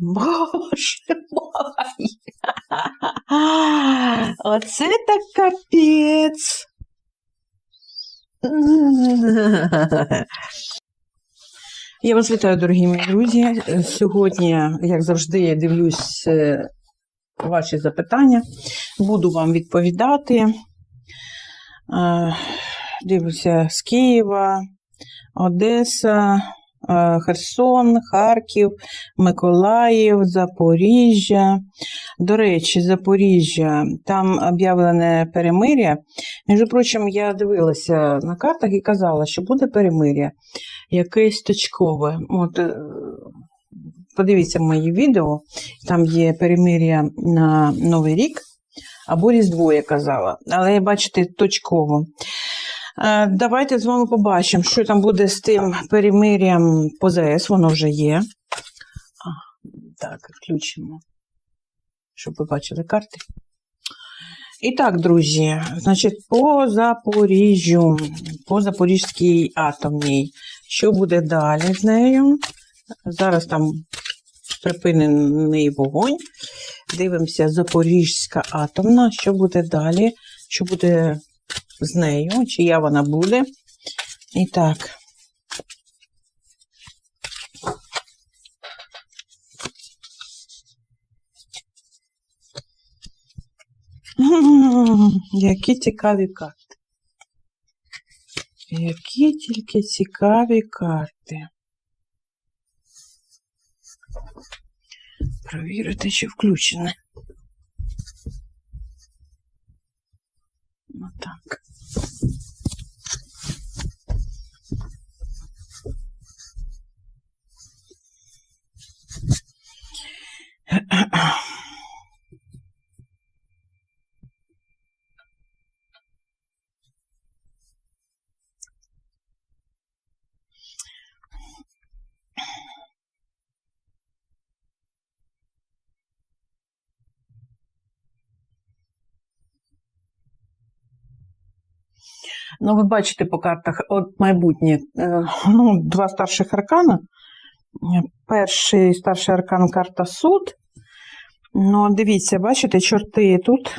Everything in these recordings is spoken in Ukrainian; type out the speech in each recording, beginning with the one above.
Боже мой! Оце так капець. Я вас вітаю, дорогі мої друзі. Сьогодні, як завжди, я дивлюсь е, ваші запитання. Буду вам відповідати. Е, Дивлюся з Києва, Одеса, Херсон, Харків, Миколаїв, Запоріжжя. До речі, Запоріжжя, там об'явлене перемир'я. Між прочим, я дивилася на картах і казала, що буде перемир'я якесь точкове. От, е, подивіться мої відео, там є перемир'я на Новий рік або Різдво, я казала. Але бачите, точково. Е, Давайте з вами побачимо, що там буде з тим перемир'ям по ЗС, воно вже є. Так, включимо, щоб ви бачили карти. І так, друзі, значить, по Запоріжжю, по Запорізькій атомній. Що буде далі з нею? Зараз там припинений вогонь. Дивимося, Запорізька атомна. Що буде далі? Що буде з нею? Чия вона буде? І так. Які цікаві карти. Які тільки цікаві карти. Провірити, чи включене. Отак. Ну, ви бачите по картах от майбутнє. е, Ну, два старших аркана. Перший старший аркан карта суд. Ну, дивіться, бачите, чорти тут.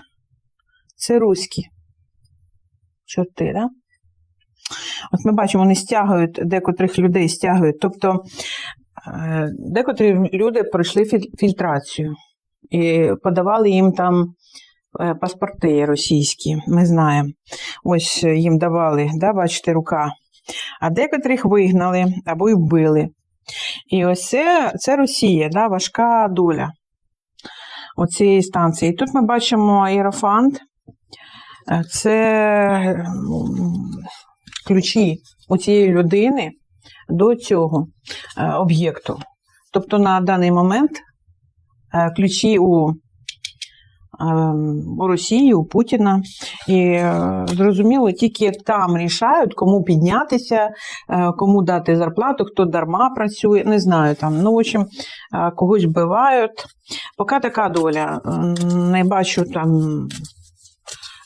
Це руські. Чорти, да? От ми бачимо, вони стягують, декотрих людей стягують. Тобто, е, декотрі люди пройшли фільтрацію і подавали їм там паспорти російські, ми знаємо. Ось е, їм давали, да, бачите, рука. А декотрих вигнали або й вбили. І ось це, це Росія, да, важка доля оцієї станції. І тут ми бачимо аерофант. Е, Це ключі у цієї людини до цього е, об'єкту. Тобто на даний момент е, ключі у у Росії, у Путіна. І е, зрозуміло, тільки там рішають, кому піднятися, е, кому дати зарплату, хто дарма працює, не знаю там. Ну, в общем, е, когось вбивають. Поки така доля. Не бачу там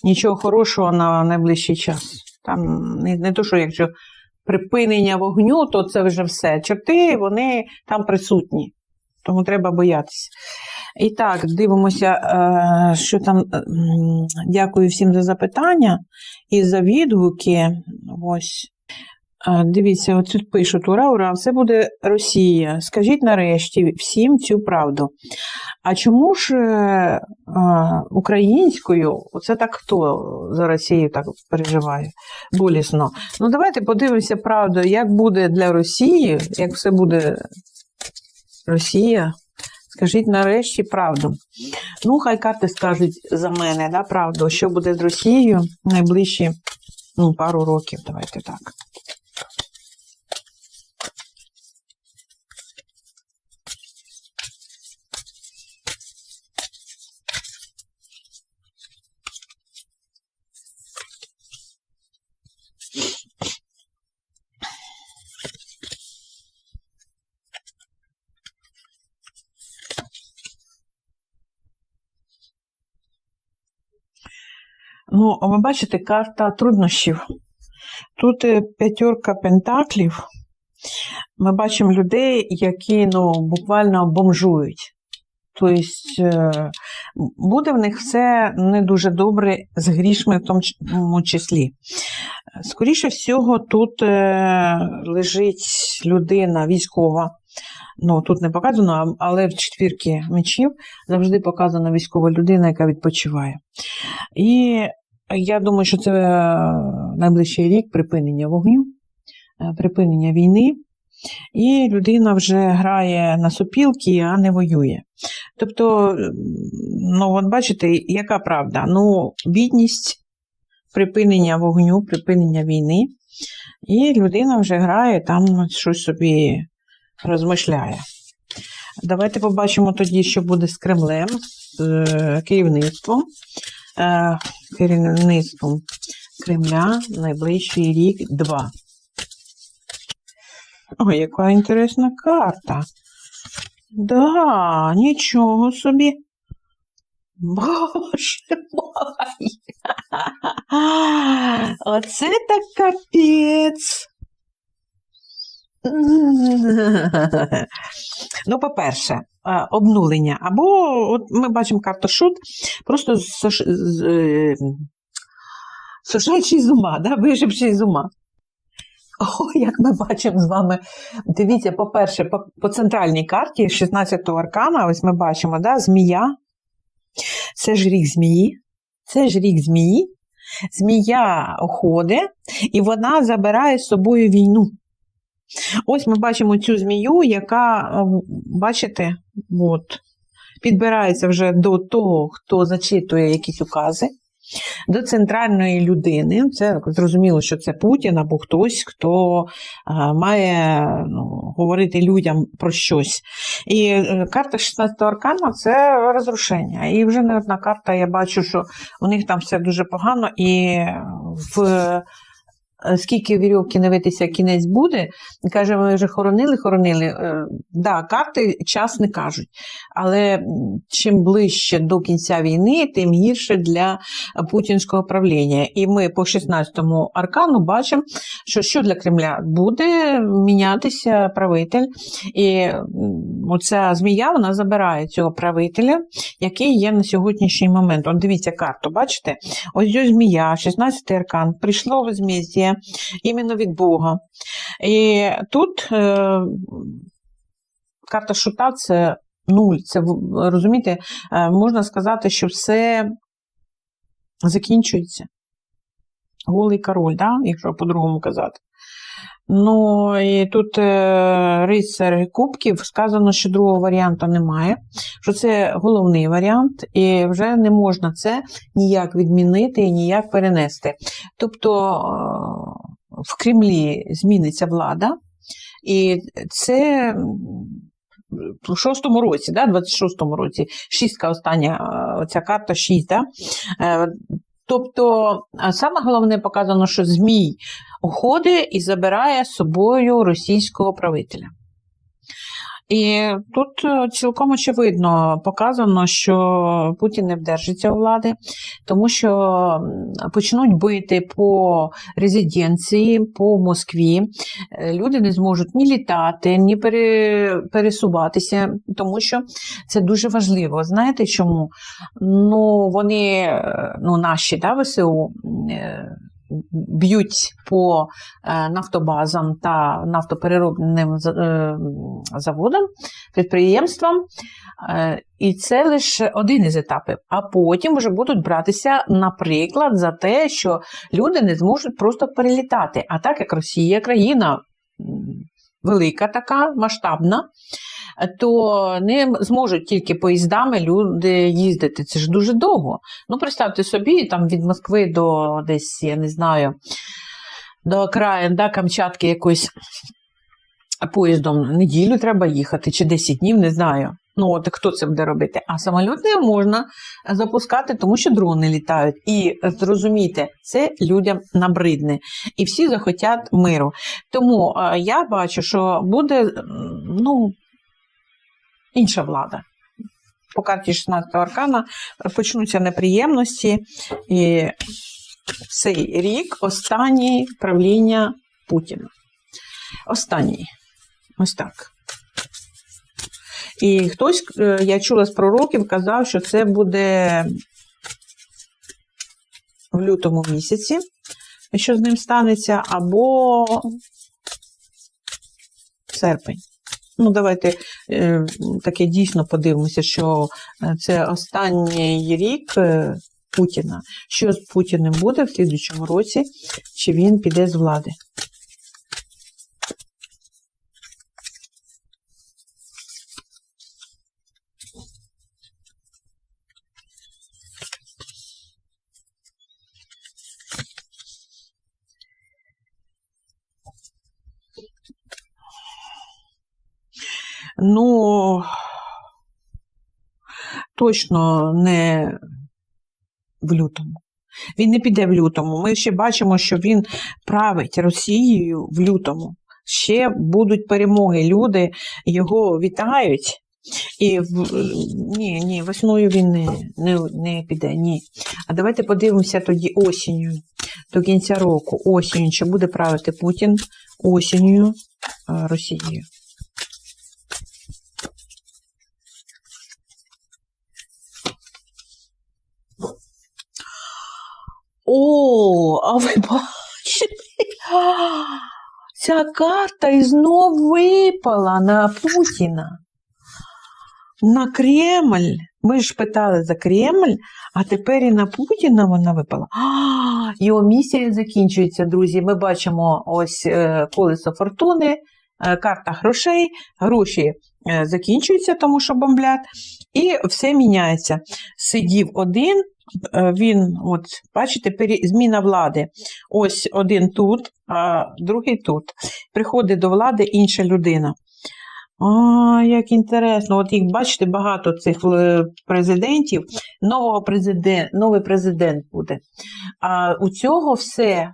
нічого хорошого на найближчий час. Там не, не то, що якщо припинення вогню, то це вже все. Чорти, вони там присутні. Тому треба боятися. І так, дивимося, е, що там. е, Дякую всім за запитання і за відгуки. Ось. Е, Дивіться, от тут пишуть: ура, ура, все буде Росія. Скажіть нарешті всім цю правду. А чому ж е, українською, оце так хто за Росію так переживає болісно? Ну, давайте подивимося правду, як буде для Росії, як все буде Росія. Скажіть нарешті правду. Ну, хай карти скажуть за мене, да, правду, що буде з Росією найближчі ну, пару років. Давайте так. Ну, ви бачите, карта труднощів. Тут е, п'ятерка пентаклів. ми бачимо людей, які ну, буквально бомжують. Тобто е, буде в них все не дуже добре з грішми в тому числі. Скоріше всього, тут е, лежить людина військова. Ну, тут не показано, але в четвірці мечів завжди показана військова людина, яка відпочиває. І я думаю, що це е, найближчий рік припинення вогню, е, припинення війни. І людина вже грає на сопілки, а не воює. Тобто, ну, от бачите, яка правда? Ну, бідність, припинення вогню, припинення війни, і людина вже грає, там щось собі розмишляє. Давайте побачимо тоді, що буде з Кремлем, з е, керівництвом. Е, Керівництвом Кремля найближчий рік два. Ой, яка інтересна карта. Да, нічого собі. Боже мой. Оце так капець. Ну, по-перше, обнулення. Або от ми бачимо карту шут, просто з, е, з ума, да? виживший з ума. О, як ми бачимо з вами. Дивіться, по-перше, по, по центральній карті 16-го аркана, ось ми бачимо, да, змія. Це ж рік змії. Це ж рік змії. Змія уходить, і вона забирає з собою війну. Ось ми бачимо цю змію, яка, бачите, от, підбирається вже до того, хто зачитує якісь укази, до центральної людини. Це зрозуміло, що це Путін або хтось, хто має ну, говорити людям про щось. І е, карта 16-го аркана це розрушення. І вже не одна карта, я бачу, що у них там все дуже погано, і в скільки вірьовки не витися, кінець буде. Каже, ми вже хоронили, хоронили. Е, Да, карти час не кажуть. Але чим ближче до кінця війни, тим гірше для путінського правління. І ми по 16-му аркану бачимо, що що для Кремля буде мінятися правитель. І оця змія вона забирає цього правителя, який є на сьогоднішній момент. От дивіться карту, бачите? Ось змія, 16-й аркан, прийшло іменно від Бога. І тут е, карта шута це нуль. Це розумієте, е, можна сказати, що все закінчується. Голий король, да? якщо по-другому казати. Ну, і тут е, рицар кубків сказано, що другого варіанту немає, що це головний варіант, і вже не можна це ніяк відмінити і ніяк перенести. Тобто е, в Кремлі зміниться влада, і це в шостому році, да, 26-му році, шістка остання, е, ця карта 6, да? Е, Тобто, саме головне показано, що Змій уходить і забирає з собою російського правителя. І тут е, цілком очевидно показано, що Путін не вдержиться у влади, тому що почнуть бити по резиденції, по Москві. Е, Люди не зможуть ні літати, ні пересуватися, тому що це дуже важливо. Знаєте чому? Ну, вони, е, ну, наші да, ВСУ. Б'ють по е, нафтобазам та нафтопереробним е, заводам, підприємствам, Е, і це лише один із етапів. А потім вже будуть братися, наприклад, за те, що люди не зможуть просто перелітати. А так як Росія країна велика, така масштабна, то не зможуть тільки поїздами люди їздити. Це ж дуже довго. Ну, представте собі, там від Москви до десь, я не знаю, до окраїн, да, Камчатки якось поїздом неділю треба їхати, чи 10 днів, не знаю. Ну, от хто це буде робити? А самоліт не можна запускати, тому що дрони літають. І зрозумійте, це людям набридне. І всі захотять миру. Тому е, я бачу, що буде ну, інша влада. По карті 16 аркана почнуться неприємності. І цей рік останній правління Путіна. Останній. Ось так. І хтось, е, я чула з пророків, казав, що це буде в лютому місяці, що з ним станеться, або серпень. Ну, давайте е, таке дійсно подивимося, що е, це останній рік е, Путіна. Що з Путіним буде в слідчому році, чи він піде з влади? Ну, точно не в лютому. Він не піде в лютому. Ми ще бачимо, що він править Росією в лютому. Ще будуть перемоги. Люди його вітають. І в... ні, ні, весною він не, не, не піде. Ні. А давайте подивимося тоді осінню, до кінця року. Осінню, чи буде правити Путін осінню е, Росією. О, а ви бачите? Ця карта і знов випала на Путіна. На Кремль. Ми ж питали за Кремль, а тепер і на Путіна вона випала. А, його місія закінчується, друзі. Ми бачимо ось е, колесо фортуни, е, карта грошей, гроші е, закінчуються, тому що бомблять, і все міняється. Сидів один, він, от, бачите, зміна влади. Ось один тут, а другий тут. Приходить до влади інша людина. А, як інтересно. От їх бачите, багато цих е, президентів. Нового президент, новий президент буде. А у цього все,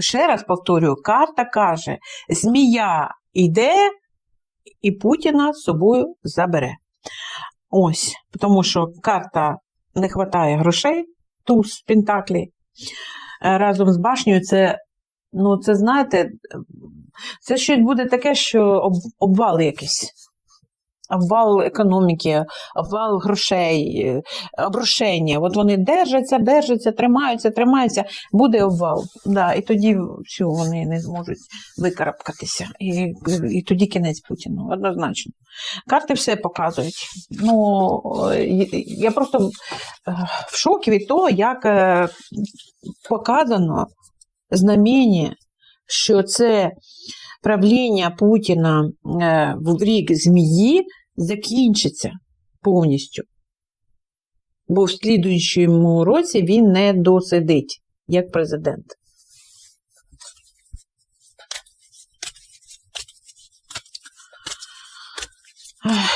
ще раз повторюю, карта каже: змія йде і Путіна з собою забере. Ось, тому що карта не вистачає грошей, туз Пентаклі. Е, Разом з башнею це, ну, це знаєте, це щось буде таке, що об- обвал якийсь. Обвал економіки, обвал грошей, обрушення. От вони держаться, держаться, тримаються, тримаються, буде обвал. Да, і тоді все, вони не зможуть викарабкатися. І, і тоді кінець Путіну, однозначно. Карти все показують. Ну, я просто е, в шокі від того, як е, показано знаміння, що це правління Путіна е, в рік змії закінчиться повністю. Бо в слідуючому році він не досидить як президент.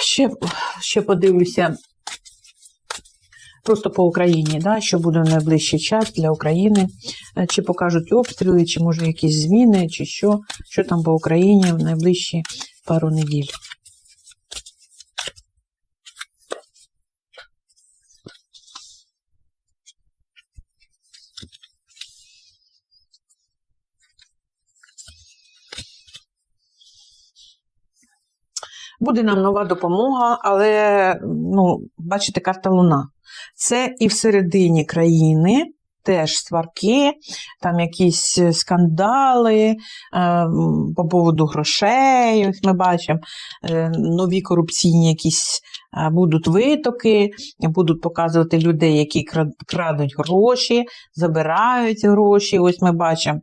Ще, ще подивлюся просто по Україні, да, що буде в найближчий час для України, Е, чи покажуть обстріли, чи може якісь зміни, чи що, що там по Україні в найближчі пару неділь. Буде нам нова допомога, але ну, бачите, карта Луна. Це і всередині країни теж сварки, там якісь скандали е, по поводу грошей. Ось ми бачимо е, нові корупційні якісь е, будуть витоки, будуть показувати людей, які крадуть гроші, забирають гроші. Ось ми бачимо,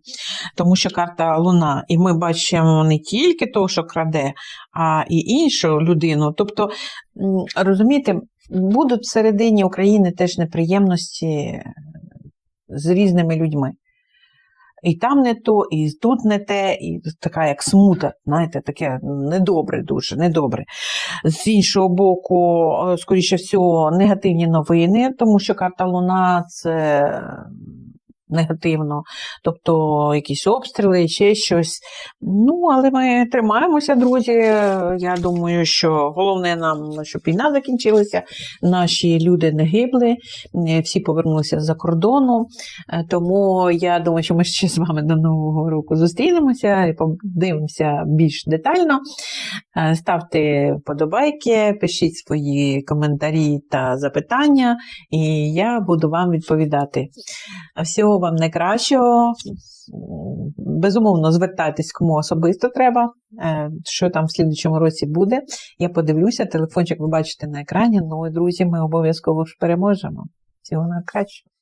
тому що карта Луна, і ми бачимо не тільки того, що краде, а і іншу людину. Тобто, розумієте, будуть всередині України теж неприємності з різними людьми. І там не то, і тут не те, і така як смута, знаєте, таке недобре дуже, недобре. З іншого боку, е, скоріше всього, негативні новини, тому що карта Луна це негативно, тобто якісь обстріли, ще щось. Ну, але ми тримаємося, друзі. Я думаю, що головне нам, щоб війна закінчилася, наші люди не гибли, всі повернулися з-за кордону. Е, Тому я думаю, що ми ще з вами до Нового року зустрінемося і подивимося більш детально. Е, Ставте вподобайки, пишіть свої коментарі та запитання, і я буду вам відповідати. Всього вам найкращого. Безумовно, звертайтесь кому особисто треба, е, що там в слідчому році буде. Я подивлюся, телефончик ви бачите на екрані. Ну і друзі, ми обов'язково ж переможемо. Всього найкращого.